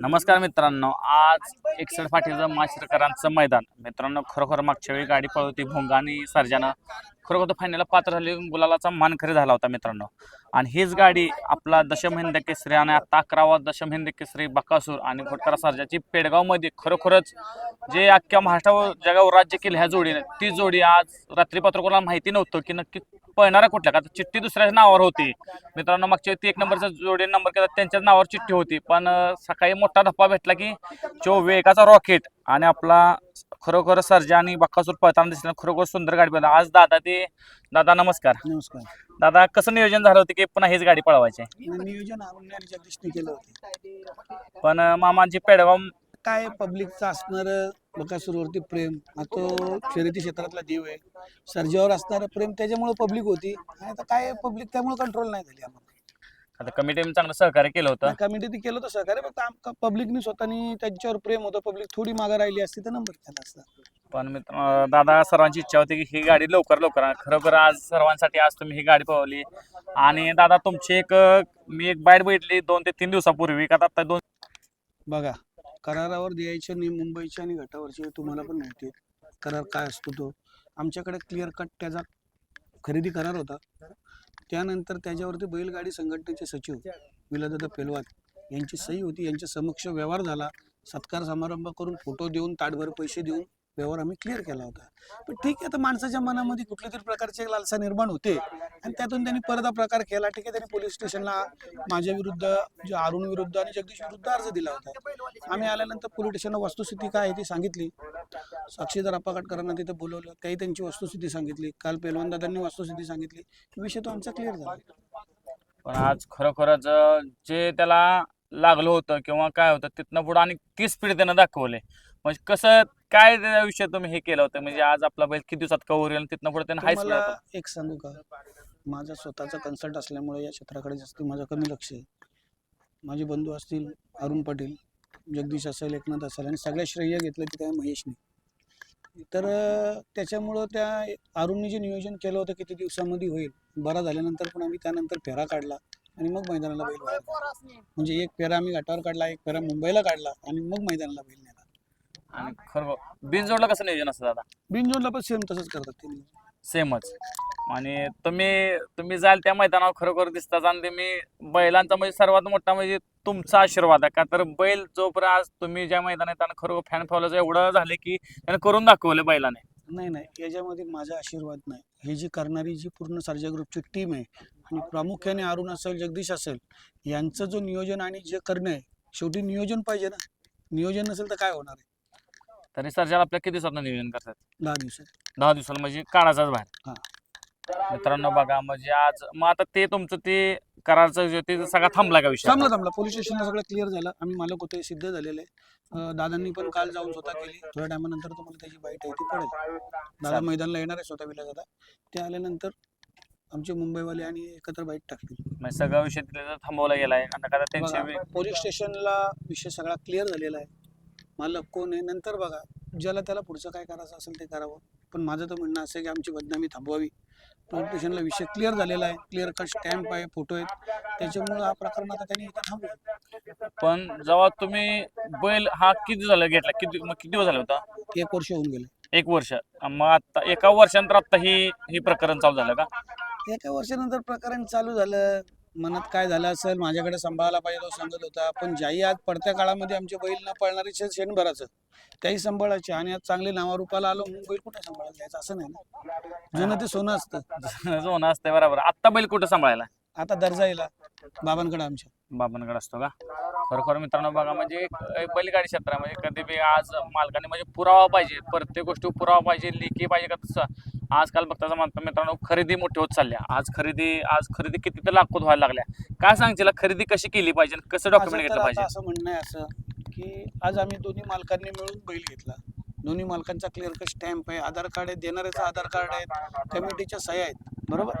नमस्कार मित्रांनो आज एकसठ फाटीचं माशेरकरांचं मैदान. मित्रांनो खरोखर मागच्या वेळी गाडी पळवती भोंगा आणि सर्जानं. खरोखर तो फायनलला पात्र झाली गुलालाचा मानकरी झाला होता मित्रांनो. आणि हीच गाडी आपला दशमहिंद केसरी आणि आता अकरावा दशमहिंद केसरी बकासूर आणि घोटकरा सरजाची पेडगावमध्ये खरोखरच जे अख्ख्या महाराष्ट्रावर जगावर राज्य केलं ह्या जोडीने ती जोडी आज रात्री पत्रकाराला माहिती नव्हतं की नक्की पळणारा कुठल्या? का चिठ्ठी दुसऱ्याच्या नावावर होती. मित्रांनो मागच्या ती एक नंबरचा जोडी नंबर केला त्यांच्याच नावावर चिठ्ठी होती. पण सकाळी मोठा धप्पा भेटला की जो वेगाचा रॉकेट आणि आपला खरोखर सर्जा आणि बक्कासूर पळताना दिसला. खरोखर सुंदर गाडी पळाली. आज दादा ते दादा नमस्कार. नमस्कार. दादा कसं नियोजन झालं होतं की पुन्हा हीच गाडी पळवायची? नियोजन केलं होतं. पण मामांची पेडगाव काय पब्लिकचं असणार बकासूरवरती प्रेम? हा तो शर्यती क्षेत्रातला देव आहे. सर्जावर असणारं प्रेम त्याच्यामुळे पब्लिक होती. आणि आता काय पब्लिक त्यामुळे कंट्रोल नाही झाली आम्हाला. आता कमिटीने चांगलं सहकार्य केलं होतं. कमिटी ती केलं होतं सहकार्य फक्त पब्लिकनी स्वतःनी त्यांच्यावर प्रेम होतं. पब्लिक थोडी मागे राहिली असती तर नंबर केला असता. पण मित्र दादा सर्वांची इच्छा होती की ही गाडी लवकर लवकर खरोखर आज सर्वांसाठी आज तुम्ही ही गाडी पळवली आणि दादा तुमची एक मी एक बाईट बघितली दोन ते तीन दिवसापूर्वी. का आता दोन बघा करारावर द्यायचे आणि मुंबईचे आणि गटावरची तुम्हाला पण माहिती आहे. करार काय असतो तो. आमच्याकडे क्लिअर कट त्याचा खरेदी करार होता. त्यानंतर त्याच्यावरती बैलगाडी संघटनेचे सचिव विलादादा पेलवाद यांची सही होती. यांच्या समक्ष व्यवहार झाला. सत्कार समारंभ करून फोटो देऊन ताटभर पैसे देऊन व्यवहार आम्ही क्लिअर केला होता. पण ठीक आहे तर माणसाच्या मनामध्ये कुठल्या तरी प्रकारची लालसा निर्माण होते. आणि त्यातून त्यांनी परत हा प्रकार केला. ठीक आहे त्यांनी पोलीस स्टेशनला माझ्या विरुद्ध जे अरुण विरुद्ध आणि जगदीश विरुद्ध अर्ज दिला होता. आम्ही आल्यानंतर पोलीस स्टेशनला वस्तुस्थिती काय आहे ती सांगितली. साक्षीदार अपाकटकरांना तिथे बोलवलं काही त्यांची वस्तुस्थिती सांगितली. काल पेलवान दादांनी वस्तुस्थिती सांगितली. विषय तो आमचा क्लिअर झाला. पण आज खरोखरच जे त्याला लागलं होतं किंवा काय होतं तिथनं पुढं आणि ती स्पीड त्यानं दाखवले. म्हणजे कसं काय त्या विषय तुम्ही हे केलं होतं? म्हणजे आज आपला बैल किती दिवसात कव्हर येईल तिथनं पुढे त्यानं हाय मला एक सांगू का? माझा स्वतःचा कन्सल्ट असल्यामुळे या क्षेत्राकडे जास्त माझं कमी लक्ष आहे. माझे बंधू असतील अरुण पाटील जगदीश असेल एकनाथ असेल आणि सगळ्या श्रेय घेतलं ते काय महेशने. तर अं, त्याच्यामुळं त्या अरुणने जे नियोजन केलं होतं किती दिवसामध्ये होईल बरा झाल्यानंतर पण आम्ही त्यानंतर फेरा काढला आणि मग मैदानाला बैल म्हणजे एक फेरा आम्ही घाटावर काढला एक फेरा मुंबईला काढला आणि मग मैदानाला बैल आणि खरोखर बिनजोडला कसं नियोजन असतं दादा? बिनजोडला पण सेम तसंच करतात ते. सेमच आणि तुम्ही तुम्ही जाल त्या मैदानावर खरोखर दिसतात आणि तुम्ही बैलांचा म्हणजे सर्वात मोठा म्हणजे तुमचा आशीर्वाद आहे. का तर बैल जोपर्यंत आज तुम्ही ज्या मैदानात त्यांना खरोखर फॅन फॉलोचं एवढं झाले की त्यानं करून दाखवलं बैलाने. नाही नाही. याच्यामध्ये माझा आशीर्वाद नाही. ही जी करणारी जी पूर्ण सर्जा ग्रुपची टीम आहे आणि प्रामुख्याने अरुण असेल जगदीश असेल यांचं जो नियोजन आणि जे करणं आहे शेवटी नियोजन पाहिजे ना. नियोजन नसेल तर काय होणार आहे? तरी सर्जाला आपल्या किती दिवसात नियोजन करतात? दहा दिवसात. दहा दिवसाला म्हणजे काढाचाच बाहेर हा. मित्रांनो बघा म्हणजे आज मग आता ते तुमचं ते करारचं जे ते सगळा थांबला का विषय? थांबला थांबला. पोलीस स्टेशनला सगळं क्लिअर झालं. आम्ही मालक होते सिद्ध झालेले. अं, दादांनी पण काल जाऊन स्वतः केली. थोड्या टायमानंतर तुम्हाला त्याची बाईट आहे ती पडेल. दादा चालेल. मैदानाला येणार आहे स्वतः विला दादा. ते आल्यानंतर आमचे मुंबईवाले आणि एकत्र बाईट टाकतील. म्हणजे सगळा विषय तिथं थांबवला गेलाय. आणि आता त्यांचे बघा, पोलीस स्टेशनला विषय सगळा क्लिअर झालेला आहे. मालक कोण आहे नंतर बघा. ज्याला त्याला पुढचं काय करायचं असेल ते करावं. पण माझं तर म्हणणं असं आहे की आमची बदनामी थांबवावी. पोलीस स्टेशनला विषय क्लिअर झालेला आहे. क्लिअर कट स्टॅम्प आहे फोटो आहेत. त्याच्यामुळे हा प्रकरण आता त्यांनी इथं थांबवा पण जेव्हा तुम्ही बैल हा किती झाला घेतला? किती मग किती दिवस झाला होता? एक वर्ष होऊन गेले. एक वर्ष. मग आता एका वर्षानंतर आता ही ही प्रकरण चालू झालं का? एका वर्षानंतर प्रकरण चालू झालं. मनात काय झालं असेल माझ्याकडे सांभाळायला पाहिजे तो सांगत होता. पण ज्याही आज पडत्या काळामध्ये आमचे बैल न पळणारे शेणभराचं त्याही सांभाळायचे. आणि आज चांगले नावारूपाला आलो म्हणून बैल कुठे सांभाळायला द्यायचं असं नाही ना. जुनं ते सोनं असतं. सोनं असतंय बरोबर. आता बैल कुठं सांभाळायला? आता दर्जा येला बाबांकडे आमच्या. बाबांकडे असतो का? खरोखर मित्रांनो बघा म्हणजे एक बैलगाडी क्षेत्रामध्ये कधी बी आज मालकाने म्हणजे पुरावा पाहिजे. प्रत्येक गोष्टी पुरावा पाहिजे लेखी पाहिजे का तसं? आजकाल बघता म्हणतो मित्रांनो खरेदी मोठी होत चालल्या आज खरेदी आज खरेदी किती तर लाखोत व्हायला लागल्या. काय सांगशील खरेदी कशी केली पाहिजे आणि कसं डॉक्युमेंट घेतलं पाहिजे? असं म्हणणं आहे असं की आज आम्ही दोन्ही मालकांनी मिळून बैल घेतला. दोन्ही मालकांचा क्लिअर कट स्टॅम्प आहे आधार कार्ड आहे देणाऱ्याचं आधार कार्ड आहे कमिटीच्या सह्या आहेत. बरोबर?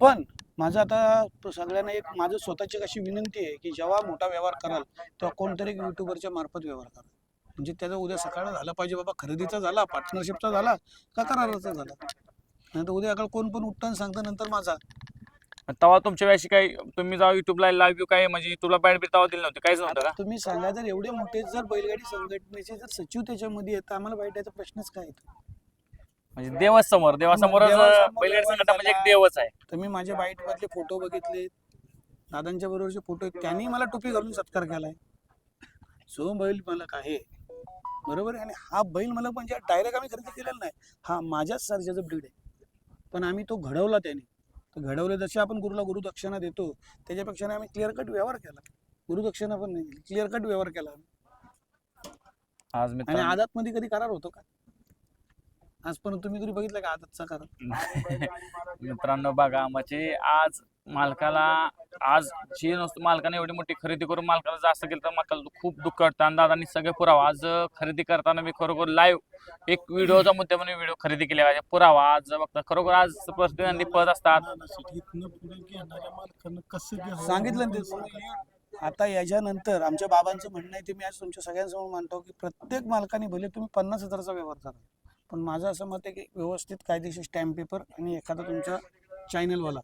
पण माझं आता सगळ्यांना एक माझं स्वतःची अशी विनंती आहे की जेव्हा मोठा व्यवहार कराल तेव्हा कोणतरी युट्यूबरच्या मार्फत व्यवहार करा. म्हणजे त्याचा उद्या सकाळ झाला पाहिजे बाबा खरेदीचा झाला पार्टनरशिपचा झाला का कराराचा झाला? नाही तर उद्या अकाल कोण पण उठतं सांगतं नंतर माझा. तेव्हा तुमच्या वेळेशी काही तुम्ही जेव्हा युट्यूबला लाईव्ह काय म्हणजे युट्यूबला बॅट बी तेव्हा दिली नव्हती काहीच नव्हतं का? तुम्ही सांगा जर एवढे मोठे जर बैलगाडी संघटनेचे जर सचिव त्याच्यामध्ये येतात आम्हाला बैठायचा प्रश्नच काय येतो म्हणजे देवच समोर देवासमोरच देवासमोर बैलगाडी संघटना म्हणजे एक देवच आहे. तुम्ही माझ्या बाईट मधले फोटो बघितले. दादांच्या बरोबरचे फोटो त्यांनी मला टोपी घालून सत्कार केलाय. सो बैल मला आहे. बरोबर आहे? आणि हा बैल मला म्हणजे डायरेक्ट आम्ही खरेदी केलेला नाही. हा माझ्याच सर्जाचा ब्रीड आहे. पण आम्ही तो घडवला त्याने. तर घडवले जसे आपण गुरुला गुरुदक्षिणा देतो त्याच्यापेक्षा आम्ही क्लिअर कट व्यवहार केला. गुरुदक्षिणा पण नाही. क्लिअर कट व्यवहार केला. आज आणि आदात मध्ये कधी करार होतो का? आजपर्यंत तुम्ही कधी बघितलं का आदातचा करार मित्रांनो बघा म्हणजे आज मालकाला आज जी नुसतं मालकाने एवढी मोठी खरेदी करून मालकाला जास्त केलं तर मालकाला खूप दुःख वाटतं आणि दादांनी सगळे पुरावा. आज खरेदी करताना मी खरोखर लाईव्ह एक व्हिडिओचा मुद्दा म्हणून व्हिडिओ खरेदी केला पाहिजे. पुरावा आज बघता खरोखर आज प्रतिनिधी पद असतात. सांगितलं आता याच्यानंतर आमच्या बाबांचं म्हणणं आहे ते मी आज तुमच्या सगळ्यांसमोर मानतो की प्रत्येक मालकाने भले तुम्ही पन्नास हजाराचा व्यवहार करा पण माझं असं मत आहे की व्यवस्थित कायदेशीर स्टॅम्प पेपर आणि एखादा तुमच्या चॅनलवाला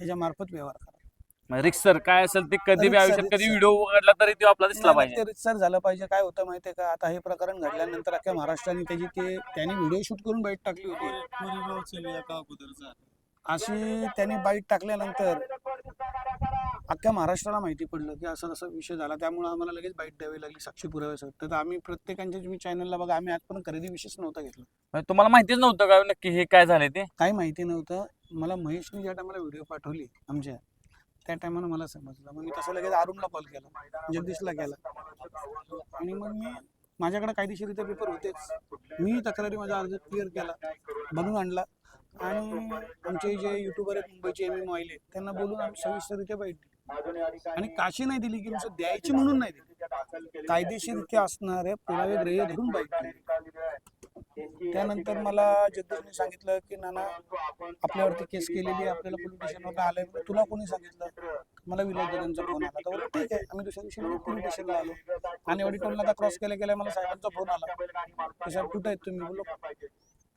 याच्या मार्फत व्यवहार करा. रिक्सर काय असेल ते कधी बी रिक्सर, आयुष्यात कधी रिक्सर. व्हिडिओ उघडला तरी तो आपला दिसला पाहिजे. ते रितसर झालं पाहिजे. काय होतं माहितीये का? आता हे प्रकरण घडल्यानंतर अख्ख्या महाराष्ट्राने त्याची ते त्यांनी व्हिडिओ शूट करून बाईट टाकली होती. अशी त्यांनी बाईट टाकल्यानंतर अख्ख्या महाराष्ट्राला माहिती पडलं की असं तसा विषय झाला. त्यामुळे आम्हाला लगेच बाईट द्यावी लागली साक्षी पुराव्यासाठी तर आम्ही प्रत्येकांच्या तुम्ही चॅनलला बघा आम्ही आजपर्यंत खरेदी विषयच नव्हता घेतला. म्हणजे तुम्हाला माहितीच नव्हतं का नक्की हे काय झाले ते? काही माहिती नव्हतं. मला महेशने ज्या टायमाला व्हिडिओ पाठवली आमच्या त्या टायमाला मला समजलं. मग मी तसं लगेच अरुणला कॉल केला जगदीशला केला. आणि मग मी माझ्याकडे कायदेशीरित्या पेपर होतेच. मी तक्रारी माझा अर्ज क्लिअर केला बनवून आणला. आणि आमचे जे युट्यूबर आहेत मुंबईचे एम एम वाहिले त्यांना बोलून आम्ही सविस्तररित्या बाईट दिली आणि काशी नाही दिली की नुसतं द्यायची म्हणून नाही दिली. कायदेशीरित्या असणारे पुरावे ग्रह्य धरून बाईट त्यानंतर मला जगदीशने सांगितलं की नाना आपल्यावरती केस केलेली आपल्याला पोलीस स्टेशनवर आलंय तुला कोणी सांगितलं? मला विनोद दादांचा फोन आला. तर ठीक आहे आम्ही दुसऱ्या दिवशी पोलीस स्टेशनला आलो. आणि ऑडिटोरला टोल क्रॉस केल्या गेल्या मला साहेबांचा फोन आला. की साहेब कुठे आहेत तुम्ही? बोलो बोललो,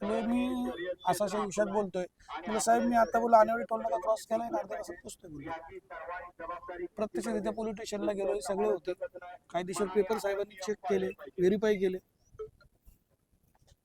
मी असा अशा विषयात बोलतोय. बोललो साहेब मी आता आणि एवढी टोल नाका क्रॉस केलाय? ना अर्ध्या तासात पोचतोय बोललो. प्रत्यक्षरित्या पोलीस स्टेशनला गेलो हे सगळे होते. कायदेशीर पेपर साहेबांनी चेक केले व्हेरीफाय केले.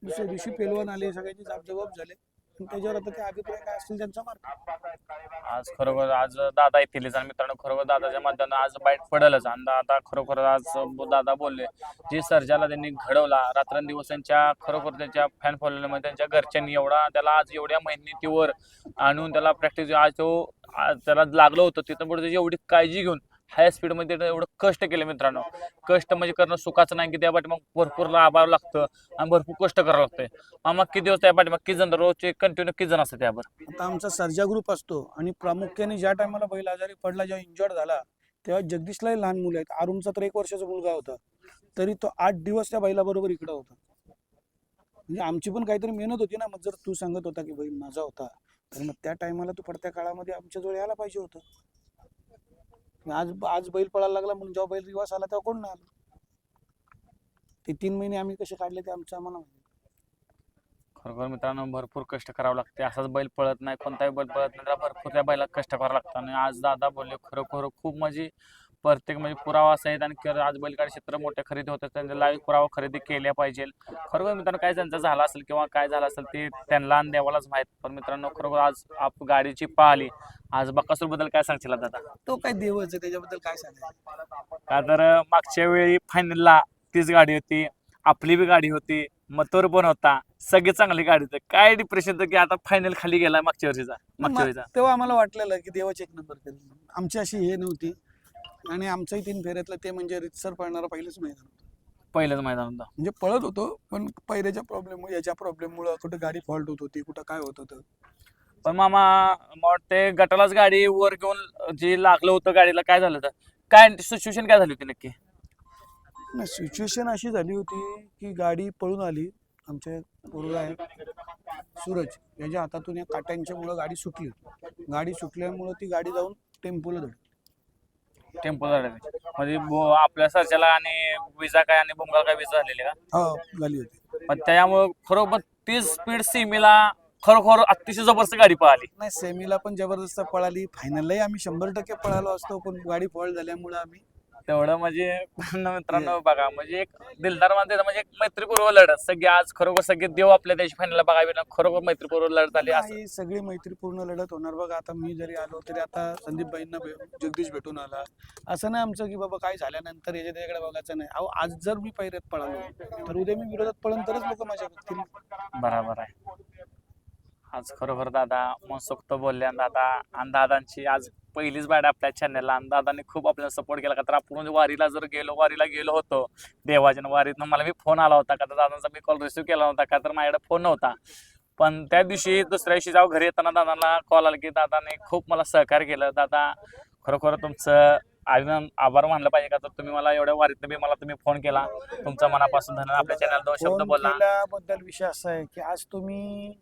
दुसऱ्या दिवशी पेलवान आले सगळ्यांची जबाब झाले. त्याच्यावर आता ते अभिप्राय काय असतील त्यांचा मार्ग आज खरोखर आज दादा येतीलच आणि मित्रांनो खरोखर दादाच्या माध्यमातून आज बाईट पडलच. आणि दादा खरोखर आज दादा बोलले जे सर्जाला त्यांनी घडवला रात्रंदिवस त्यांच्या खरोखर त्यांच्या फॅन फॉलोअरमध्ये त्यांच्या घरच्यांनी एवढा त्याला आज एवढ्या मेहनतीवर आणून त्याला प्रॅक्टिस आज तो आज त्याला लागलं होतं तिथं पुढे त्याची एवढी काळजी घेऊन हाय स्पीडमध्ये एवढं कष्ट केलं मित्रांनो. कष्ट म्हणजे करणं सुखाचं नाही की त्या पाठीमाग भरपूर लाभावं लागतं आणि भरपूर कष्ट करावं लागतंय. मग किती दिवस त्या पाठीमाग किती जण? रोजचे कंटिन्यू किती जण असतात त्यावर आता आमचा सर्जा ग्रुप असतो आणि प्रामुख्याने ज्या टायमाला बैल आजारी पडला जेव्हा इंजॉर्ड झाला तेव्हा जगदीशलाही लहान मुलं आहेत. अरुणचा तर एक वर्षाचा मुलगा होता. तरी तो आठ दिवस त्या बैलाबरोबर इकडं होता. म्हणजे आमची पण काहीतरी मेहनत होती ना. मग जर तू सांगत होता की बैल माझा होता तर मग त्या टायमाला तू पडत्या काळामध्ये आमच्याजवळ यायला पाहिजे होतं. आज आज बैल पळायला लागला म्हणून जेव्हा बैल रिवास आला तेव्हा कोण नाही आलं? ते तीन महिने आम्ही कसे काढले ते आमच्या आम्हाला खरोखर मित्रांनो भरपूर कष्ट करावं लागते. असाच बैल पळत नाही कोणताही बैल पळत नाही भरपूर त्या बैलात कष्ट करावं लागतं. आणि आज दादा बोलले खरोखर खूप म्हणजे प्रत्येक म्हणजे पुरावा असा आहेत आणि आज बैलगाडी क्षेत्र मोठ्या खरेदी होतात त्यांनी लाईव्ह पुरावा खरेदी केल्या पाहिजे. खरोखर मित्रांनो काय त्यांचं झालं असेल किंवा काय झालं असेल ते त्यांना देवालाच माहीत. पण मित्रांनो खरोखर आज आप गाडीची पाहिली आज बकासूरबद्दल काय सांगशील दादा तो काय देवच त्याच्याबद्दल काय सांगायचं? का तर मागच्या वेळी फायनलला तीच गाडी होती आपली बी गाडी होती मथुर पण होता सगळी चांगली गाडी होती. काय डिप्रेशन की आता फायनल खाली गेला मागच्या वर्षीचा मागच्या वेळीचा. तेव्हा आम्हाला वाटलेलं की देवाची एक नंबर आमची अशी हे नव्हती आणि आमचंही तीन फेऱ्यातलं ते म्हणजे रितसर पळणारं पहिलंच मैदान होतं. पहिलंच मैदान होतं. म्हणजे पळत होतो पण पहिल्याच्या प्रॉब्लेम याच्या प्रॉब्लेममुळं कुठं गाडी फॉल्ट होत होती कुठं काय होत होतं? पण मामा मला वाटते गटालाच गाडी वर घेऊन जे लागलं होतं गाडीला काय झालं होतं? काय सिच्युएशन काय झाली होती नक्की? नाही सिच्युएशन अशी झाली होती की गाडी पळून आली आमच्या पोरगा आहे सूरज याच्या हातातून या काट्यांच्यामुळं गाडी सुटली. गाडी सुटल्यामुळं ती गाडी जाऊन टेम्पोला धडली. टेम्पो झाले म्हणजे बो- आपल्या सरच्याला आणि विजा काय आणि बोंगाल काय विजा झालेले का? हा झाली होती. पण त्यामुळं खरोबर तीच स्पीड सीमेला खरोखर अतिशय जबरदस्त गाडी पळाली. नाही सेमीला पण जबरदस्त पळाली. फायनललाही आम्ही शंभर टक्के पळालो असतो पण गाडी फॉल्ट झाल्यामुळे आम्ही तेवढं म्हणजे मित्रांनो बघा म्हणजे एक दिलदारमध्ये म्हणजे एक मैत्रीपूर्व लढत. सगळे आज खरोखर सगळे देव आपल्या देश फायनलला बघावी ना खरोखर मैत्रीपूर्व लढत झाली असं. ही सगळी मैत्रीपूर्ण लढत होणार बघा. आता मी जरी आलो तरी आता संदीपबाईंना भे- जगदीश भेटून आला. असं नाही आमचं की बाबा काय झाल्यानंतर याच्या त्याच्याकडे बघायचं नाही. अहो आज जर मी पैऱ्यात पळालो तर उद्या मी विरोधात पळून तरच लोक माझ्या बघतील बरोबर आहे. आज खरोखर दादा मनसोक्त बोलले आणि दादा आणि दादांची आज पहिलीच बाड आपल्या चॅनलला आणि दादाने खूप आपल्याला सपोर्ट केला. का तर आपण वारीला जर गेलो वारीला गेलो होतो देवाच्या वारीतनं मला मी फोन आला होता. का तर दादांचा मी कॉल रिसिव्ह केला नव्हता. का तर माझ्याकडे फोन नव्हता. पण त्या दिवशी दुसऱ्या दिवशी जाऊ घरी येताना दादांना कॉल आला की दादाने खूप मला सहकार्य केलं. दादा खरोखर तुमचं अभिमान आभार मानलं पाहिजे का? तर तुम्ही मला एवढ्या वारीतनं बी मला तुम्ही फोन केला. तुमचा मनापासून धन्यवाद. आपल्या चॅनल दोन शब्द बोलला. केल्याबद्दल विषय असा आहे की आज तुम्ही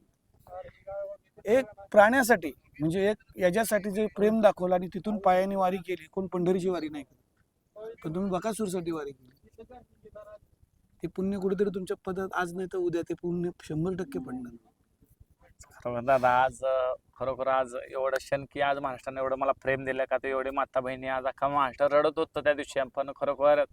एक प्राण्यासाठी म्हणजे एक याच्यासाठी जे प्रेम दाखवलं आणि तिथून पायाने वारी केली कोण पंढरीची वारी नाही केली. पण तुम्ही बकासूरसाठी वारी केली. ते पुण्य कुठेतरी तुमच्या पदात आज नाही तर उद्या ते पुण्य शंभर टक्के पडणार. दादा आज खरोखर आज एवढं क्षण की आज महाराष्ट्राने एवढं मला प्रेम दिलं का ते एवढे माता बहिणी आज अख्खा महाराष्ट्र रडत होतं त्या दिवशी. पण खरोखर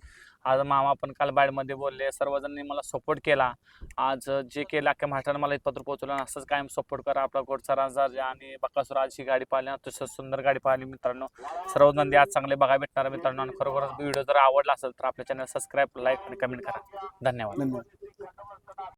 आज मामा पण काल बाडमध्ये बोलले सर्वजणांनी मला सपोर्ट केला. आज जे केलं अख्ख्या महाराष्ट्राने मला इथपत्र पोहोचवलं असंच कायम सपोर्ट करा. आपला गोडचा राजा आणि बकासूर आज ही गाडी पाहिली अतिशय सुंदर गाडी पाहिली मित्रांनो. सर्व नंदी आज चांगले बघायला भेटणार मित्रांनो. आणि खरोखरच व्हिडिओ जर आवडला असेल तर आपल्या चॅनल सबस्क्राईब लाईक आणि कमेंट करा. धन्यवाद.